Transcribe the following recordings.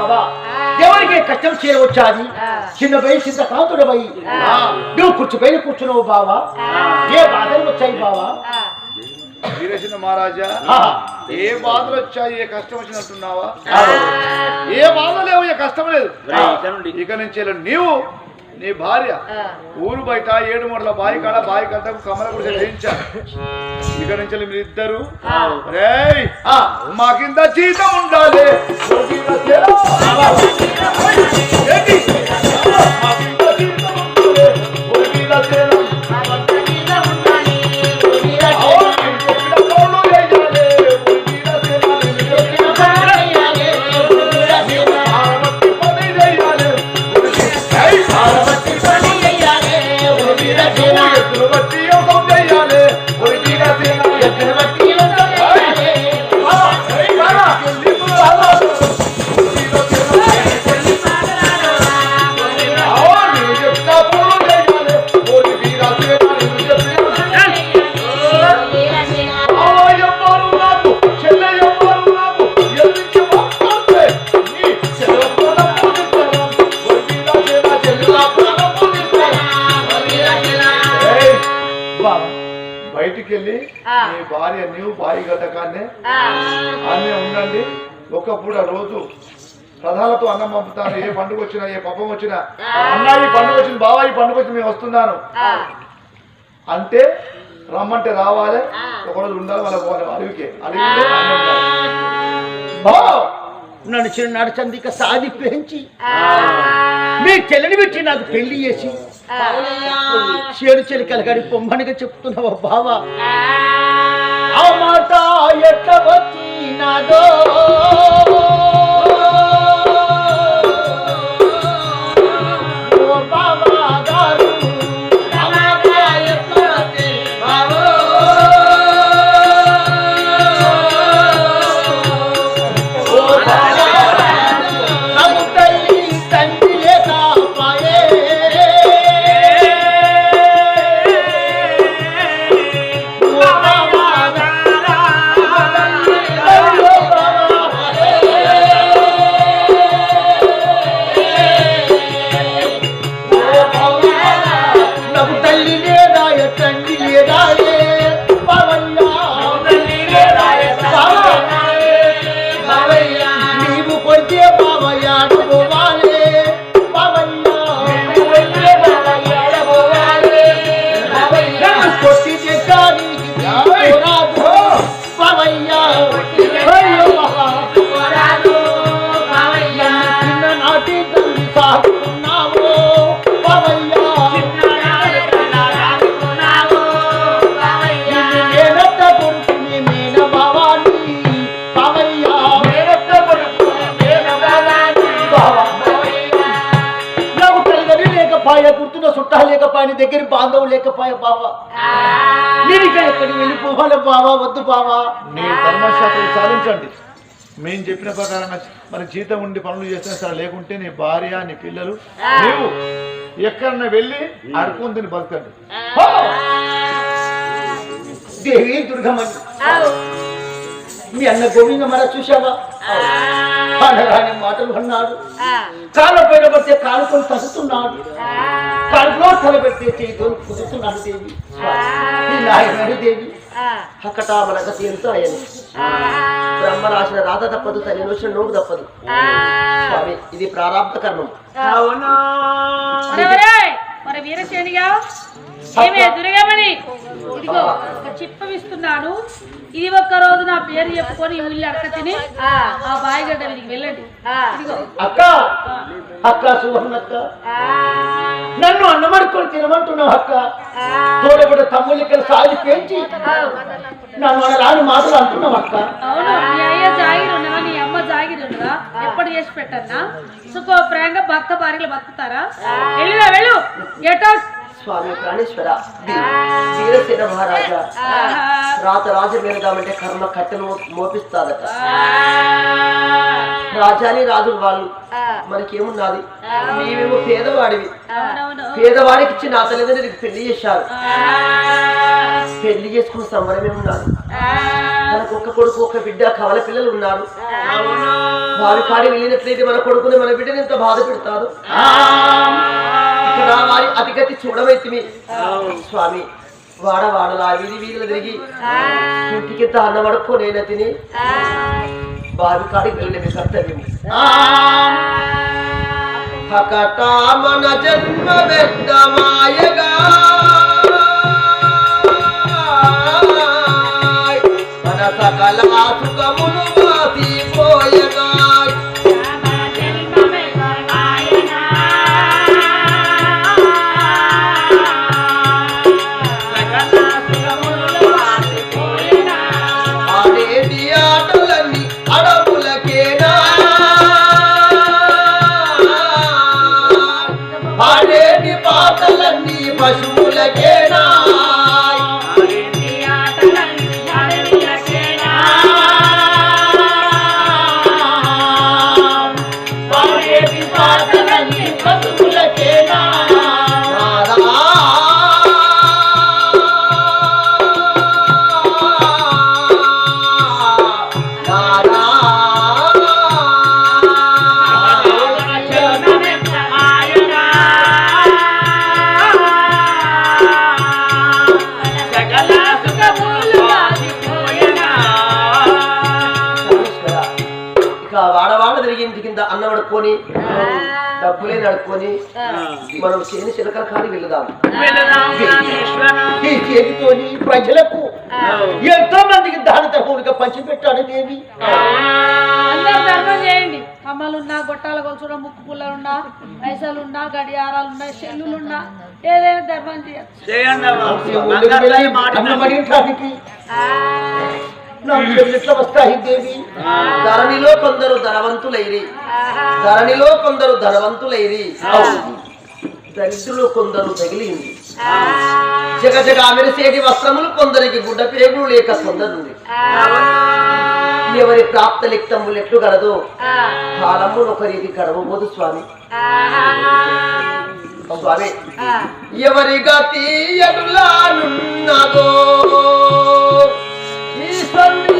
బాబా. ఎవరికి కష్టం చేరవచ్చాది చిన్న పోయి చిన్న కాంతుడు పోయి నువ్వు కూర్చోపోయి కూర్చున్నావు బావా ఏ బాధలు వచ్చాయి బావా వీరసింహ మహారాజా. ఏ బాధలు వచ్చాయి ఏ కష్టం వచ్చినట్టున్నావా? ఏ బాధ లేవు ఏ కష్టం లేదు. ఇక నుంచి ఇలా నీవు నీ భార్య ఊరు బయట ఏడు మూడల బాయి కాడ బాయి కట్టకు కమల గుడిసె వేయించారు ఇక నుంచి మీరు ఇద్దరు రేయ్ ఆ, మాకింత జీతం ఉండాలి. బయటికి వెళ్ళి నీ భార్య నీవు బాయి గడ్డకాన్నే అన్నీ ఉండండి. ఒక పూట రోజు ప్రధానతో అన్నం పంపుతాను. ఏ పండుగ వచ్చినా ఏ పప్పం వచ్చినా. అన్న ఈ పండుగ వచ్చింది బావా ఈ పండుగ వచ్చి మేము వస్తున్నాను. అంటే రమ్మంటే రావాలి. ఒకరోజు ఉండాలి వాళ్ళ పోవాలి అడవికి. బా! నన్ను చిన్ననాడు చందిక సాది పెంచి మీ చెల్లిని పెట్టి నాకు పెళ్ళి చేసి. చేడు చెలి కలగడి పొమ్మనిగా చెప్తున్నావా బావా? ఆ. మాట ఎట్ల గుర్తున్న చుట్టా లేకపాయని దగ్గర బాంధవు లేకపాయ బావా? నేను ఇక్కడ ఎక్కడికి వెళ్ళిపోవాలి బావా వద్దు బావా? మీ ధర్మశాస్త్రం సాధించండి. మేము చెప్పిన ప్రకారంగా మరి జీతం ఉండి పనులు చేస్తే సరే లేకుంటే నీ భార్య నీ పిల్లలు నీవు ఎక్కడన్నా వెళ్ళి అడుకుని తిని బతకండి! దేవి దుర్గమణి మీ అన్న గోవింద మర చూశావా? అనరాని మాటలు అన్నాడు. కాళ్ళ పైన పడితే కాలుకొని తసుతున్నాడు కాలులో తల పెడితే చేతితో కుదురుతున్నాడు దేవి. ఈ నాయనడు దేవి. హకటామలక తీరుతాయని బ్రహ్మ రాసిన రాత తప్పదు తల్లి వచ్చిన నోటు తప్పదు. స్వామి ఇది ప్రారంభ కర్మం. ఏమే దుర్గమణి? ఇదిగో ఒక చిప్పమిస్తున్నాను ఇది ఒక్క రోజు నా పేరు చెప్పుకొని ఈ ఊళ్ళో అడక తిని ఆ బాయిగడ్డ వీరికి వెళ్ళండి. ఇదిగో. అక్క అక్క సువర్ణక్క. నన్ను అన్నమడుకొని తినమంటున్నావు అక్క. తోడబడి తమ్ముళ్ళు ఇక్కడ సాగి పెంచి నన్ను రాని మాటలు అంటున్నావు అక్క. అవును నీ అయ్య జాగిరి ఉన్నవా నీ అమ్మ జాగిరి ఉన్నదా ఎప్పుడు చేసి పెట్టన్నా? సుఖప్రాయంగా భర్త భార్యలు బతుకుతారా? వెళ్ళిరా వెళ్ళు. ఎటో స్వామి ప్రాణేశ్వర. వీరసేన మహారాజా. రాత రాజు వెళదామంటే కర్మ కట్టెను మోపిస్తాదట. రాజాని రాజులు వాళ్ళు. మనకేమున్నది? మేమేమో పేదవాడివి. పేదవాడికి ఇచ్చి నా తల్లిదండ్రులకు పెళ్ళి చేశారు. పెళ్ళి చేసుకున్న సంబరమే మనకు ఒక్క కొడుకు ఒక బిడ్డ కవల పిల్లలు ఉన్నారు. వారి కాడి వెళ్ళినట్లయితే మన కొడుకుని మన బిడ్డని ఎంత బాధ పెడతారు? ఇక్కడ వారి అతిగతి చూడవైతిమి. స్వామి వాడ వాడలా వీధి వీధులు తిరిగి ఇంటికి అన్న పడుకోనైనా తిని బావి కాడికి కర్తవ్యం మన జన్మ వ్యర్థమాయగా మన సకల సుఖములు పశువులకేనా వాడవాడ తిరిగి ఇంటి కింద అన్న పడుకొని డబ్బులే నడుకొని మనం చేయని చిలకల కాని వెళ్దాం ఈ చేతితోని ప్రజలకు ఎంతో మందికి దాన తరపుగా పంచిపెట్టాడు దేవి. చేయండి. కమ్మలున్నా గొట్టాల గొలుసున్నా ముక్కు పుల్లలున్నా పైసలున్నా గడియారాలున్నా చెల్లులున్నా ఏదైనా ధర్మం చేయచ్చు వస్తాయి దేవి ధరణిలో కొందరు ధనవంతులైరి. ధరణిలో కొందరు ధనవంతులైరి. దరిద్రులు కొందరు తగిలింది. జగ జగ మెరిసేటి వస్త్రములు కొందరికి గుడ్డ పేగులు లేక కొందరుంది. ఎవరి ప్రాప్త లిక్తములు ఎట్లు గలదో కాలము ఒకరికి గడవబోదు స్వామి. స్వామి ఎవరి గతి ఎటులానున్నదో 一三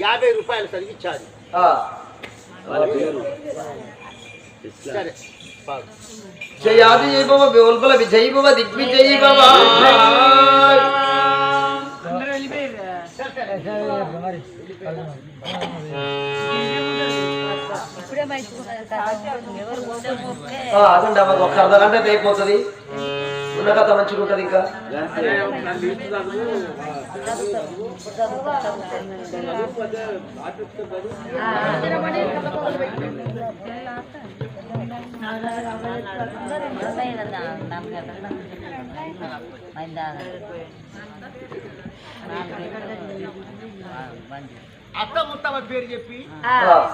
యాభై రూపాయలు చదివించాలి సరే. జయాది జైభవ విల్బల విజయభవ దిగ్విజయభవ. అదండి అమ్మ ఒక అర్ధ గంట అయిపోతుంది ఉన్న కథ మంచిగా ఉంటది ఇంకా. అత్త ముత్తమ్మ పేరు చెప్పి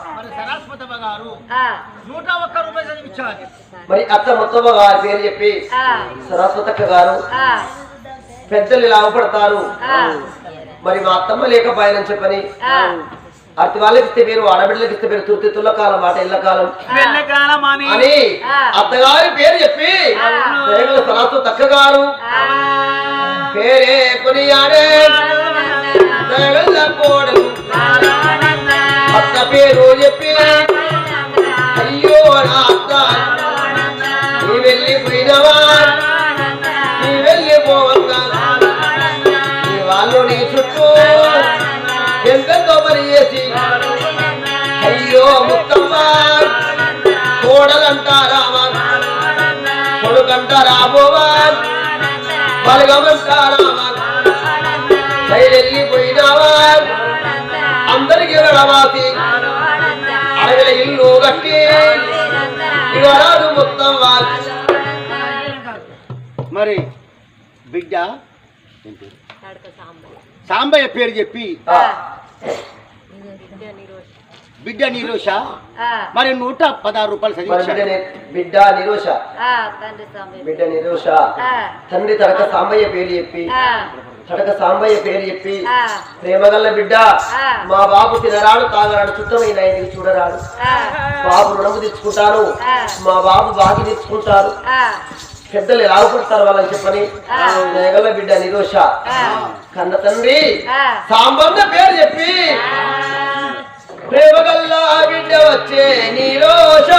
మన సరస్వతమ్మ గారు నూట ఒక్క రూపాయలు చదివించాలి. మరి అత్త మొత్తమ్మ గారి పేరు చెప్పి సరస్వతక్క గారు పెద్దలు లాభపడతారు ఆ, మరి మా అత్తమ్మ లేకపోయానని చెప్పని. అతి వాళ్ళకి ఇస్తే పేరు ఆడబిడ్డలకి ఇస్తే పేరు తుర్తి తుల్ల కాలం మాట ఇళ్ళ కాలం వెళ్ళకాలం అని. అత్తగారి పేరు చెప్పి దేగల సరస్వతక్క గారు పేరే కొనియాడే. అత్త పేరు చెప్పి బయలెళ్ళిపోయినావా అందరికి అడవిల ఇల్లు కట్టి మొత్తం మరి బిడ్డ? సాంబయ్య పేరు చెప్పి. బిడ్డ నీరోష. మరి నూట పదహారు రూపాయలు మరి చదివించాలి బిడ్డ నిరోష. బిడ్డ నిరోష. తండ్రి తడక సాంబయ్య పేరు చెప్పి. తడక సాంబయ్య పేరు చెప్పి ప్రేమగల్ల బిడ్డ. మా బాబు తినరాడు తాగరాడు చుట్టమైన ఇంటికి చూడరాడు బాబు రుణము తెచ్చుకుంటాను. మా బాబు బాగి తెచ్చుకుంటారు పెద్దలు ఎలా పడతారు వాళ్ళని చెప్పని. నేగల బిడ్డ నిరోష. కన్న తండ్రి. సాంబన్న పేరు చెప్పి ప్రేమగల్ల బిడ్డ వచ్చే నిరోష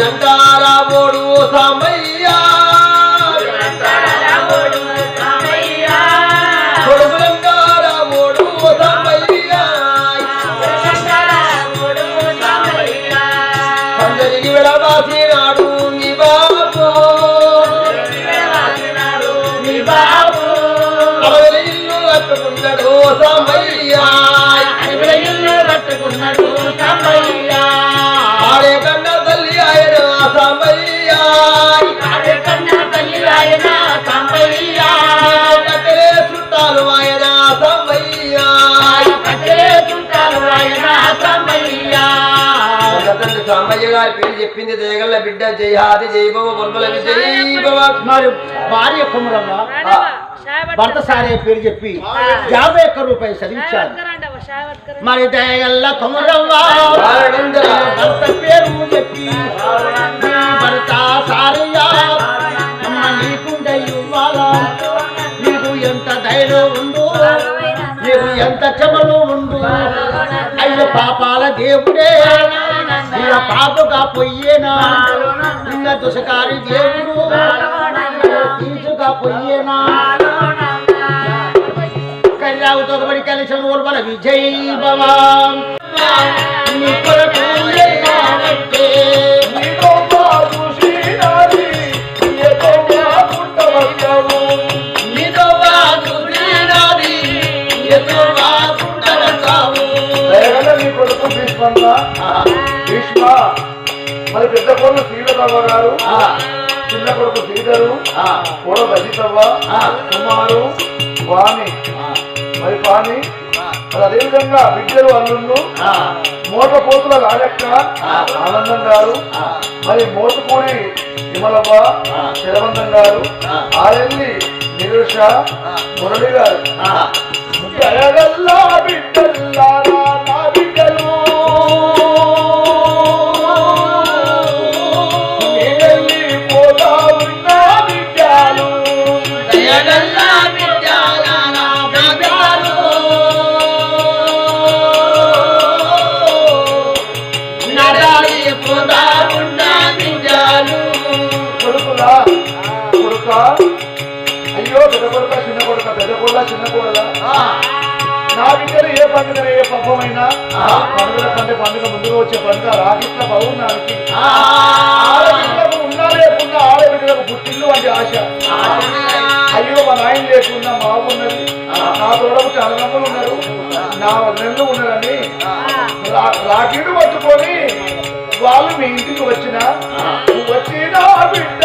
연다 చెప్పింది దేగల్ల బిడ్డ జయహాది జైభవ బొల్బల మరి భార్య కుమరమ్మ. భర్త సారే పేరు చెప్పి యాభై ఒక్క రూపాయలు చదివించాలి మరి దయగల్ల కుమరమ్మ. భర్త పేరు చెప్పి భర్త సారయ్య అమ్మ నీకు ఎంత ధైర్యం ఉండు నీకు ఎంత క్షమలు ఉండు అయ్య పాపాల దేవుడే. ఇక పాపగా పొయ్యేనా? ఇన్న దుసకారి దేవుడు తీసుగా పొయ్యేనా? కళ్యావుతో బడి కలిసిన ఓల్బల విజయ్ భవా. నీ కొరకు పెద్ద కొడుకు శ్రీలతవ్వ గారు ఆ, చిన్న కొడుకు శ్రీధరు ఆ, కూడా రజితవ్వ ఆ. కుమారు వాణి మరి మరి అదేవిధంగా విద్యలు అల్లుళ్ళు ఆ, మోటపోతుల రాజక్క. ఆనందం గారు. మరి మోటుపూడి విమలవ్వ ఆ. శరవంతం గారు ఆ. ఆరెల్లి నిరుష ఆ. మురళి గారు అయ్యో పెద్ద కొడుక చిన్న కొడుక పెద్ద కూడా చిన్న కూడా నా దగ్గర ఏ పండుగ ఏ పబ్బమైనా పండుగల కంటే పండుగ ముందుగా వచ్చే పండుగ రాగిట్ల బాగున్నానికి ఉన్నా లేకుండా ఆడబిడ్డలకు పుట్టిల్లు అంటే ఆశ. అయ్యో మా నాయన లేకుండా మా అమ్మ ఉన్నది. నా తోడబుట్టి అన్నమ్మలు ఉన్నారు. నా వదినలు ఉన్నారని రాకీడు పట్టుకొని వాళ్ళు మీ ఇంటికి వచ్చిన వచ్చిన బిడ్డ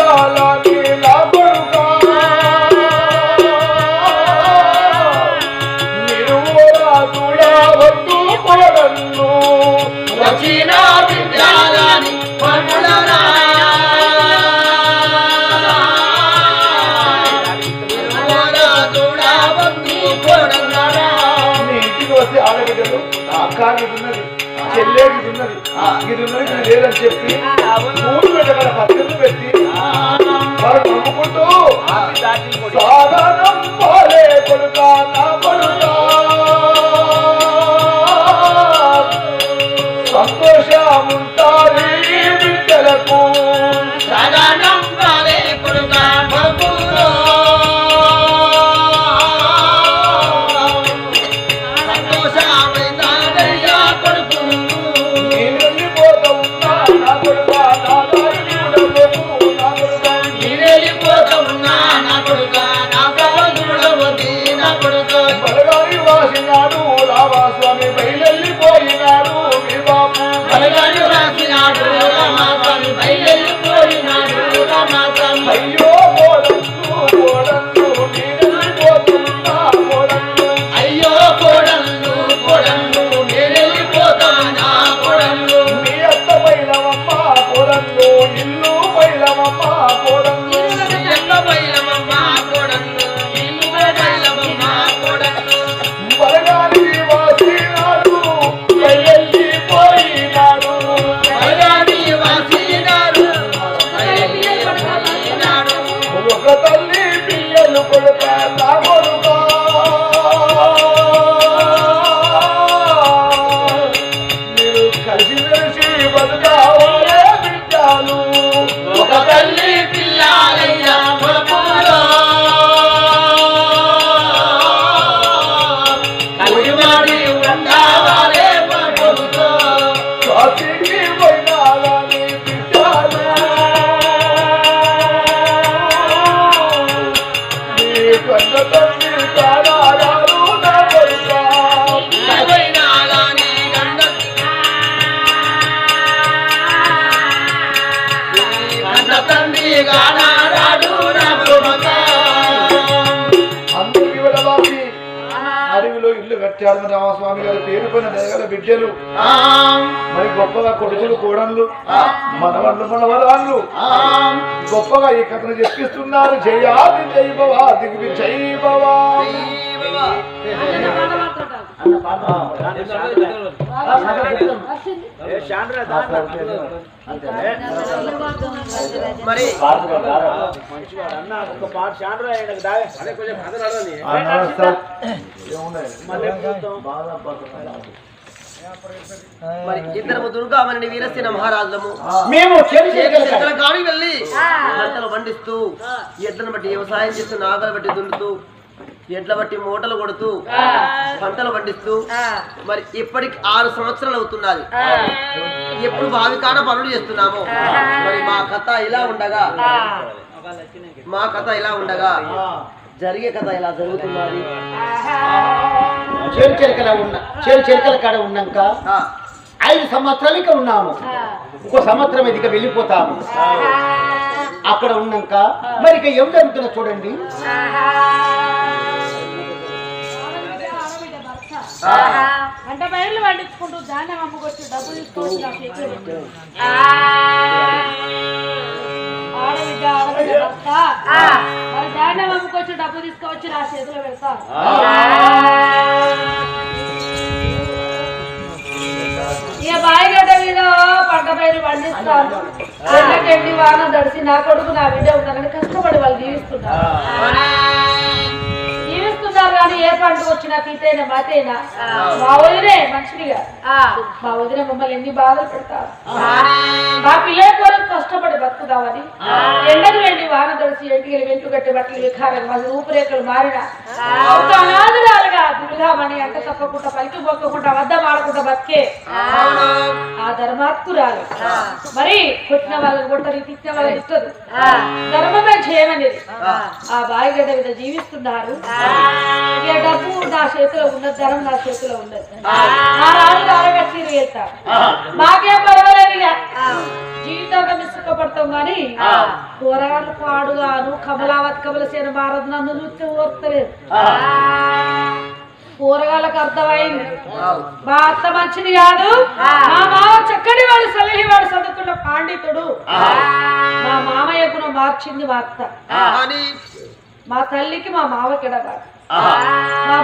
చెల్లె ఇది ఉన్నది ఇది లేదని చెప్పి మూడు పెట్టగల పత్రికలు పెట్టి వాళ్ళు నమ్ముకుంటూ నా కొడుకా కోడన్ను ఇల్లు బయలమమ్మ కట్టాడు మరి రామస్వామి గారు పేరుపోయిన దయగల బిడ్డలు. మరి గొప్పగా కొడుకులు కోడళ్ళు మనవళ్ళు మనవరాళ్ళు గొప్పగా ఈ కథను చెప్పిస్తున్నారు. జయాది జై భవా దిగ్వి జై భవా. మరి మరి ఇద్దరు దుర్గామణి వీరసేన మహారాజులము మేము వెళ్ళి పంటలు పండిస్తూ ఎడ్లను బట్టి వ్యవసాయం చేస్తూ నాగలు బట్టి దున్నుతూ ఎడ్ల బట్టి మూటలు కొడుతూ పంటలు పండిస్తూ మరి ఇప్పటికి ఆరు సంవత్సరాలు అవుతున్నది. ఎప్పుడు భావి కాన పనులు చేస్తున్నాము. మరి మా కథ ఇలా ఉండగా మా కథ ఇలా ఉండగా జరిగే కథ ఇలా జరుగుతున్నది. చేరు చెరకల ఉన్న చేరు చెరకల కాడ ఉన్నాక ఐదు సంవత్సరాలు ఇక్కడ ఉన్నాము. ఇంకో సంవత్సరం ఇదిక వెళ్ళిపోతాము. అక్కడ ఉన్నాక మరి ఇక ఏం జరుగుతుందో చూడండి. అంట బయర్లు పండించుకుంటూ ధాన్యం అమ్ముకొచ్చి డబ్బు తీసుకోవచ్చు మరి ధాన్యం అమ్ముకొచ్చి డబ్బు తీసుకొచ్చి నా చేతిలో పెడతా. ఇక బాయిగడ్డ మీద పంట పైరు పండిస్తాను చెడ్డకెళ్ళి వాన దడిసి నా కొడుకు నా బిడ్డ ఉన్నారని కష్టపడి వాళ్ళు జీవిస్తున్నారు. కానీ ఏ పండుగ వచ్చినా తీతైనా మాతైనా? మా వదినే మంచిదిగా. మా వదిన మమ్మల్ని ఎన్ని బాధలు పెడతారు. మా పిల్లల కొరకు కష్టపడి బతుకుదామని ఎండకు వెండి వాన తడిసి ఎంటికి వెంటు కట్టి బట్టలు విఖారం మా రూపురేఖలు మారిన. ఒక అనాథరాలుగా దుర్గామణి అంట తప్పకుండా పలికి పోకుండా వద్ద మాడకుండా బతికే. ఆ. ధర్మాత్కురాలు మరి కొట్టిన వాళ్ళని కొట్టరు తిట్టిన వాళ్ళని ఇష్టదు ధర్మమే చేయమనేది ఆ. బాయిగడ్డ మీద జీవిస్తున్నారు. ఇక డబ్బు నా చేతిలో ఉన్నది ధనం నా చేతిలో ఉన్నది. ఆ. రాజు మాకేం పర్వాలేదు ఇక. జీవితంగా మిస్సుకపడతాం కానీ కూరగాయలు పాడుగాను కమలావతి కమలసేన భారత్ నన్ను చూస్తే ఓర్తలేదు కూరగాయలకు అర్థమైంది. మా అత్త మంచిది కాదు. మా మామ చక్కటి వాడు సలహి వాడు చదువుకున్న పాండితుడు. మా మామయ్య గుణం మార్చింది మా అత్త. మా తల్లికి మా మామకి ఎడబాటు ఆహా. మా